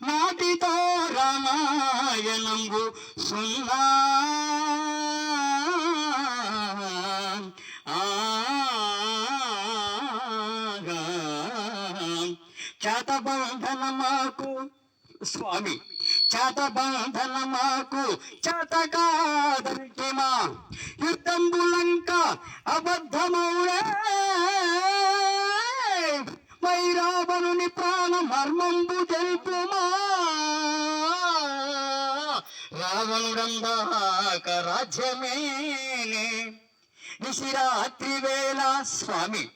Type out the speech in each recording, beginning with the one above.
నాటితో రామాయణంబు సున్నా. చేతబంధన మాకు స్వామి చేతబంధన మాకు చేత కాదంటిమా యుద్ధంబులంక అబద్ధమౌరే వైరావణుని ప్రాణ మర్మంబు రావణుడందాక రాజ్యమేనే. నిశిరాత్రి వేళ స్వామి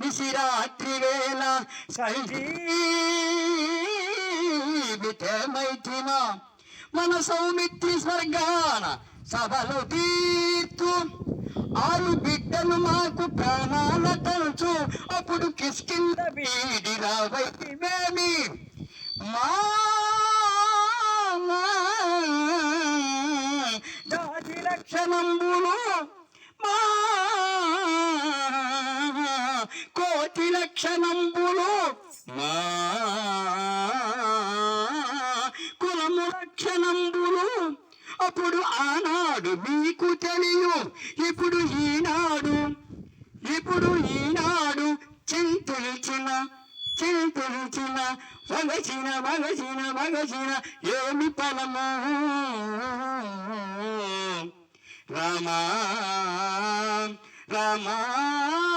నిశిరాత్రి వేళ సంజీవితమైతిమా. మన సౌమిత్రి స్వర్గాన సభలు తీర్చు ఆరు బిడ్డలు మాకు ప్రాణాల తలుచు. అప్పుడు కిష్కింద వీడి రావైతి మేమి మా లక్షణంబులు మా కోటి లక్షణంబులు మా కులము లక్షణంబులు అప్పుడు ఆనాడు మీకు తెలియు. ఇప్పుడు ఈనాడు ఇప్పుడు ఈనాడు చింతించిన చింతించిన వగచిన వగచిన వగచిన ఏమి ఫలము? Rama, Rama.